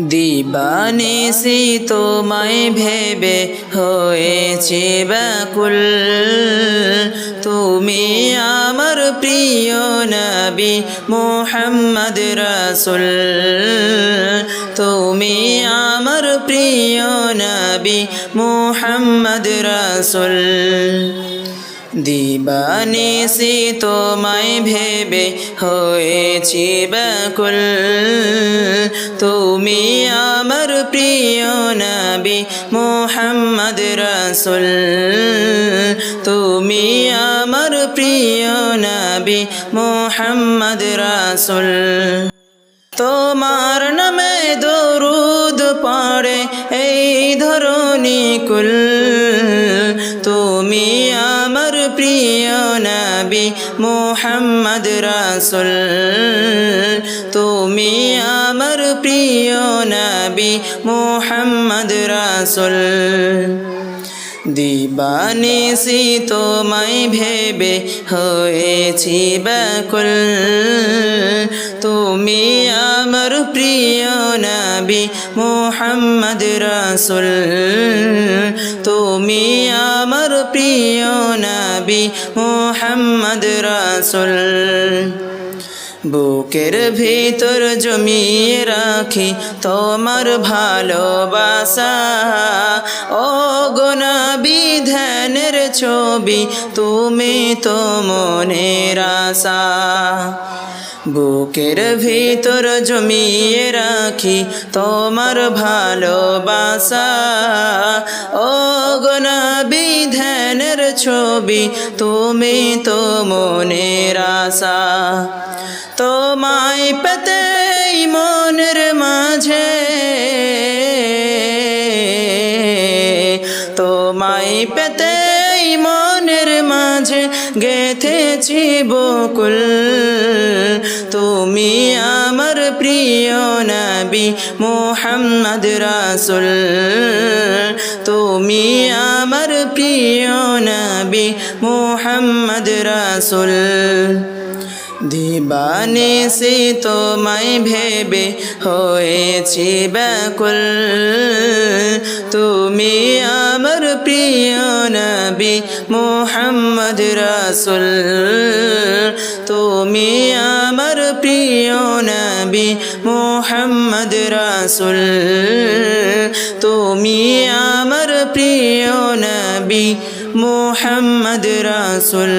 দিবানিসি তোমায় ভেবে হয়েছে ব্যাকুল। তুমি আমার প্রিয় নবী মোহাম্মদ রাসুল। তুমি আমার প্রিয় নবী মোহাম্মদ রাসুল। দিবানিসি তোমায় ভেবে হয়েছি ব্যাকুল। তুমি আমার প্রিয় নবী মোহাম্মদ রাসুল। তুমি আমার প্রিয় নবী মোহাম্মদ রাসুল। তোমার নামে দরুদ পড়ে এই ধরনী কুল। তুমি প্রিয় নবী মোহাম্মদ রাসুল, তুমি আমার প্রিয় নবী মোহাম্মদ রাসুল। দিবানিসি তোমায় ভেবে হয়েছি ব্যাকুল, তুমি আমার প্রিয় নবী মোহাম্মদ রাসুল, তুমি আমার প্রিয় নবী মোহাম্মদ রাসুল। বুকের ভিতর জমিয়ে রাখি তোমার ভালোবাসা। ও গোনাবি ধ্যানের ছবি তুমি তো মনের আশা। বুকের ভিতর জমিয়ে রাখি তোমার ভালোবাসা। ও গোনাবি ধ্যানের ছবি, তুমি তো মনের আশা। তোমায় পেতেই মনের মাঝে, তোমায় পেতেই মনের মাঝে গেথেছি বকুল। তুমি আমার প্রিয় নবী মোহাম্মদ রাসুল। তুমি আমার প্রিয় নবী মোহাম্মদ রাসুল। দিবানিসি তোমায় ভেবে হয়েছি ব্যাকুল। তুমি আমার প্রিয় নবী মোহাম্মদ রাসুল। তুমি আমার প্রিয় নবী মোহাম্মদ রাসুল। তুমি প্রিয় নবী মোহাম্মদ রাসুল।